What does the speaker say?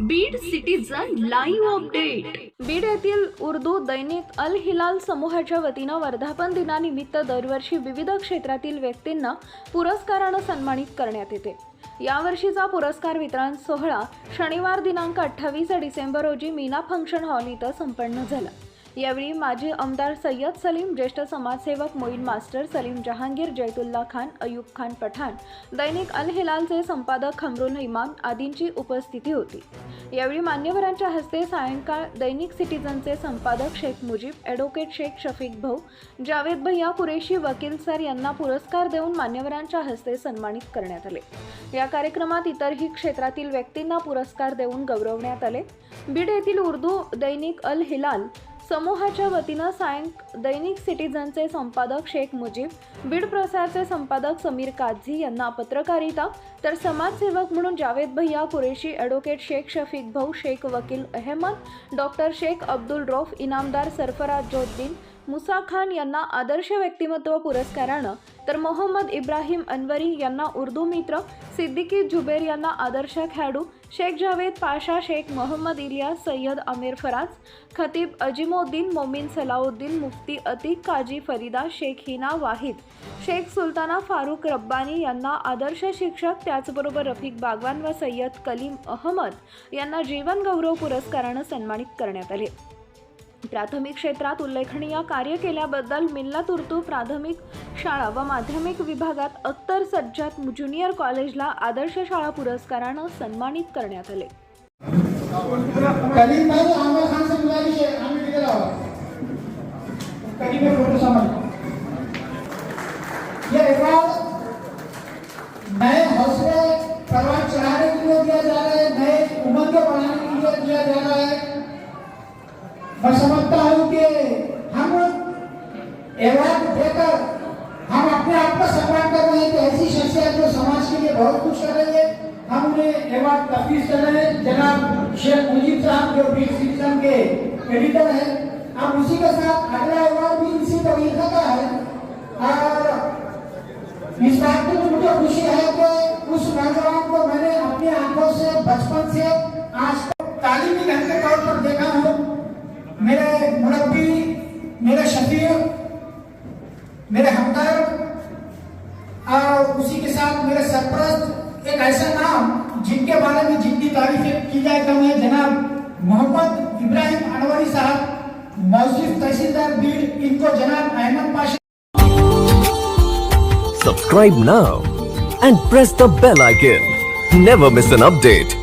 Beed citizen live update Beed येथील उर्दू दैनिक अल हिलाल समूहाच्या वतीनं वर्धापन दिनानिमित्त दरवर्षी विविध क्षेत्रातील व्यक्तींना पुरस्कारानं सन्मानित करण्यात येते. यावर्षीचा पुरस्कार वितरण सोहळा शनिवार दिनांक अठ्ठावीस डिसेंबर रोजी मीना फंक्शन हॉल इथं संपन्न झाला. यावेळी माजी आमदार सय्यद सलीम ज्येष्ठ समाजसेवक मोईन मास्टर सलीम जहांगीर जैतुल्ला खान अयूब खान पठाण दैनिक अल हिलालचे संपादक खमरुल इमाम आदींची उपस्थिती होती. यावेळी मान्यवरांच्या हस्ते सायंकाळ दैनिक सिटीजनचे संपादक शेख मुजीब ॲडव्होकेट शेख शफीक भाऊ जावेद भैया कुरेशी वकील सर यांना पुरस्कार देऊन मान्यवरांच्या हस्ते सन्मानित करण्यात आले. या कार्यक्रमात इतरही क्षेत्रातील व्यक्तींना पुरस्कार देऊन गौरवण्यात आले. बीड येथील उर्दू दैनिक अल हिलाल समूहाच्या वतीनं सायंक दैनिक सिटीजनचे संपादक शेख मुजीब बीड प्रसारचे संपादक समीर काझी यांना पत्रकारिता तर समाजसेवक म्हणून जावेद भैया कुरेशी ॲडव्होकेट शेख शफीक भाऊ शेख वकील अहमद डॉक्टर शेख अब्दुल रौफ इनामदार सरफराज जोद्दीन मुसा खान यांना आदर्श व्यक्तिमत्व पुरस्कारानं तर मोहम्मद इब्राहिम अनवरी यांना उर्दू मित्र सिद्दीकी जुबेर यांना आदर्श खेळाडू शेख जावेद पाशा शेख मोहम्मद इलिया सय्यद आमिर फराज खतीब अजिमोद्दीन मोमीन सलाउद्दीन मुफ्ती अतिक काजी फरीदा शेख हिना वाहिद शेख सुलताना फारूक रब्बानी यांना आदर्श शिक्षक त्याचबरोबर रफिक बागवान व सय्यद कलीम अहमद यांना जीवन गौरव पुरस्कारानं सन्मानित करण्यात आले. प्राथमिक क्षेत्रात उल्लेखनीय कार्य केल्याबद्दल मिल्ला तुर्तू प्राथमिक शाळा व माध्यमिक विभागात अख्तर सज्जात ज्युनियर कॉलेजला आदर्श शाळा पुरस्कारानं सन्मानित करण्यात आले. नए हौसले परवान चढ़ाने के लिए दिया जा रहा है नए उमंग बढ़ाने के लिए दिया जा रहा है मैं समझता हूँ कि हम अवार्ड देकर हम अपने आप का सम्मान कर रहे हैं कि ऐसी शख्सियत जो समाज के लिए बहुत कुछ कर रही है। हम उन्हें अवार्ड तफवीज कर रहे हैं। जनाब शेख मुजीब साहब जो बीट सिटीजन के एडिटर हैं, अब उसी के साथ अगला अवार्ड भी इसी तरीके का है। और इस बात की भी मुझे खुशी है कि उस नौजवान को मैंने अपनी आँखों से, बचपन से आज मेरे शफीर, मेरे हमदर्द, और उसी के साथ मेरे सरप्रस्त, एक ऐसा नाम जिनके बारे में जितनी तारीफ़ की जाए कम है जनाब मोहम्मद इब्राहिम अनवरी साहब, मौजूद तहसीलदार बीड़ इनको जनाब Ahmad Pasha Subscribe now and press the bell icon. Never miss an update.